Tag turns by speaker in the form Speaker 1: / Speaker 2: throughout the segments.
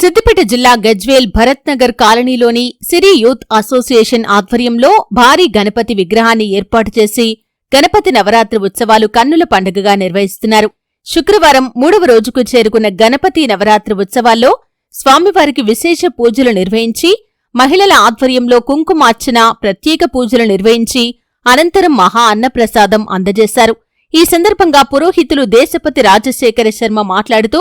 Speaker 1: సిద్దిపేట జిల్లా గజ్వేల్ భరత్ నగర్ కాలనీలోని సిరి youth association ఆధ్వర్యంలో భారీ గణపతి విగ్రహాన్ని ఏర్పాటు చేసి గణపతి నవరాత్రి ఉత్సవాలు కన్నుల పండుగగా నిర్వహిస్తున్నారు. శుక్రవారం మూడవ రోజుకు చేరుకున్న గణపతి నవరాత్రి ఉత్సవాల్లో స్వామివారికి విశేష పూజలు నిర్వహించి మహిళల ఆధ్వర్యంలో కుంకుమార్చన ప్రత్యేక పూజలు నిర్వహించి అనంతరం మహా అన్నప్రసాదం అందజేశారు. ఈ సందర్భంగా పురోహితులు దేశపతి రాజశేఖర శర్మ మాట్లాడుతూ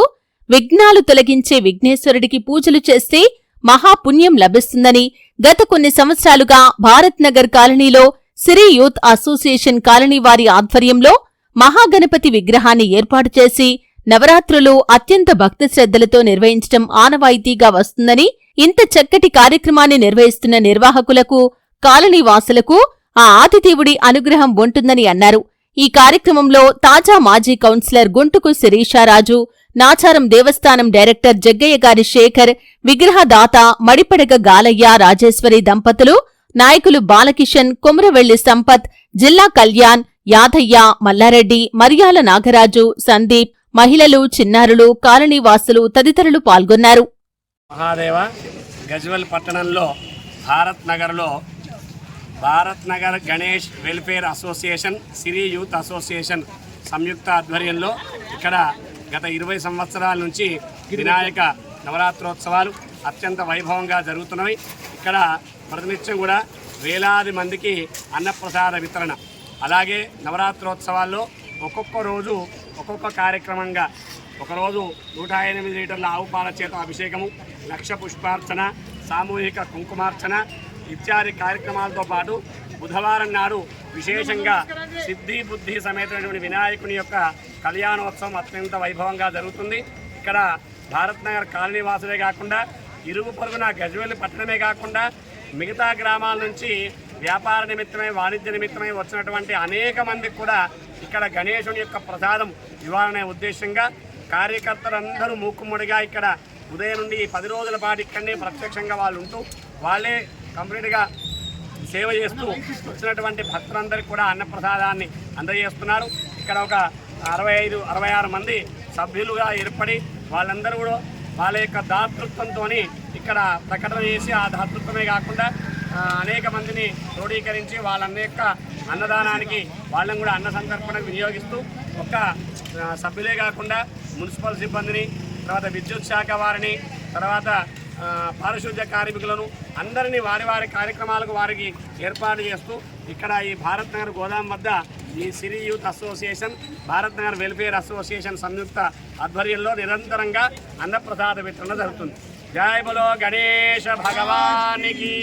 Speaker 1: విఘ్నాలు తొలగించే విఘ్నేశ్వరుడికి పూజలు చేస్తే మహాపుణ్యం లభిస్తుందని గత కొన్ని సంవత్సరాలుగా భారత్ నగర్ కాలనీలో సిరి యూత్ అసోసియేషన్ కాలనీ వారి ఆధ్వర్యంలో మహాగణపతి విగ్రహాన్ని ఏర్పాటు చేసి నవరాత్రులు అత్యంత భక్తి శ్రద్ధలతో నిర్వహించడం ఆనవాయితీగా వస్తుందని ఇంత చక్కటి కార్యక్రమాన్ని నిర్వహిస్తున్న నిర్వాహకులకు కాలనీ వాసులకు ఆ ఆదిదేవుడి అనుగ్రహం ఉంటుందని అన్నారు. ఈ కార్యక్రమంలో తాజా మాజీ కౌన్సిలర్ గుంటుకు శిరీషారాజు నాచారం దేవస్థానం డైరెక్టర్ జగ్గయ్య గారి శేఖర్ విగ్రహదాత మడిపడగ గాలయ్య రాజేశ్వరి దంపతులు నాయకులు బాలకిషన్ కుమ్రవెల్లి సంపత్ జిల్లా కళ్యాణ్ యాదయ్య మల్లారెడ్డి మరియాల నాగరాజు సందీప్ మహిళలు చిన్నారులు కాలనీవాసులు తదితరులు పాల్గొన్నారు.
Speaker 2: మహాదేవ గజ్వల్ పట్టణంలో భారత్ నగర్లో Bharat Nagar Ganesh welfare association Siri youth association సంయుక్త ఆధ్వర్యంలో ఇక్కడ గత ఇరవై సంవత్సరాల నుంచి వినాయక నవరాత్రోత్సవాలు అత్యంత వైభవంగా జరుగుతున్నవి. ఇక్కడ ప్రతినిత్యం కూడా వేలాది మందికి అన్నప్రసాద వితరణ. అలాగే నవరాత్రోత్సవాల్లో ఒక్కొక్క రోజు ఒక్కొక్క కార్యక్రమంగా ఒకరోజు నూట ఎనిమిది లీటర్ల ఆవు పాల చేత అభిషేకము లక్ష పుష్పార్చన సామూహిక కుంకుమార్చన ఇత్యాది కార్యక్రమాలతో పాటు బుధవారం నాడు విశేషంగా సిద్ధి బుద్ధి సమేతమైనటువంటి వినాయకుని యొక్క కళ్యాణోత్సవం అత్యంత వైభవంగా జరుగుతుంది. ఇక్కడ భారత్ నగర్ కాలనీ వాసులే కాకుండా ఇరుగు పొరుగున గజ్వేల్ పట్టణమే కాకుండా మిగతా గ్రామాల నుంచి వ్యాపార నిమిత్తమై వాణిజ్య నిమిత్తమై వచ్చినటువంటి అనేక మందికి కూడా ఇక్కడ గణేశుని యొక్క ప్రసాదం ఇవ్వాలనే ఉద్దేశంగా కార్యకర్తలందరూ మూకుమ్మడిగా ఇక్కడ ఉదయం నుండి ఈ పది రోజుల పాటు ఇక్కడనే ప్రత్యక్షంగా వాళ్ళు ఉంటూ వాళ్ళే కంప్లీట్గా సేవ చేస్తూ వచ్చినటువంటి భక్తులందరికీ కూడా అన్నప్రసాదాన్ని అందజేస్తున్నారు. ఇక్కడ ఒక అరవై ఐదు అరవై ఆరు మంది సభ్యులుగా ఏర్పడి వాళ్ళందరూ కూడా వాళ్ళ యొక్క దాతృత్వంతో ఇక్కడ ప్రకటన చేసి ఆ దాతృత్వమే కాకుండా అనేక మందిని క్రోడీకరించి వాళ్ళ యొక్క అన్నదానానికి వాళ్ళని కూడా అన్న సంతర్పణకు వినియోగిస్తూ ఒక సభ్యులే కాకుండా మున్సిపల్ సిబ్బందిని తర్వాత విద్యుత్ శాఖ వారిని తర్వాత పారిశుద్ధ్య కార్మికులను అందరినీ వారి వారి కార్యక్రమాలకు వారికి ఏర్పాటు చేస్తూ ఇక్కడ ఈ భారత్ నగర్ గోదాం వద్ద ఈ Siri youth association Bharat Nagar welfare association సంయుక్త ఆధ్వర్యంలో నిరంతరంగా అన్నప్రసాద వితరణ జరుగుతుంది. జై బలో గణేష భగవానికి.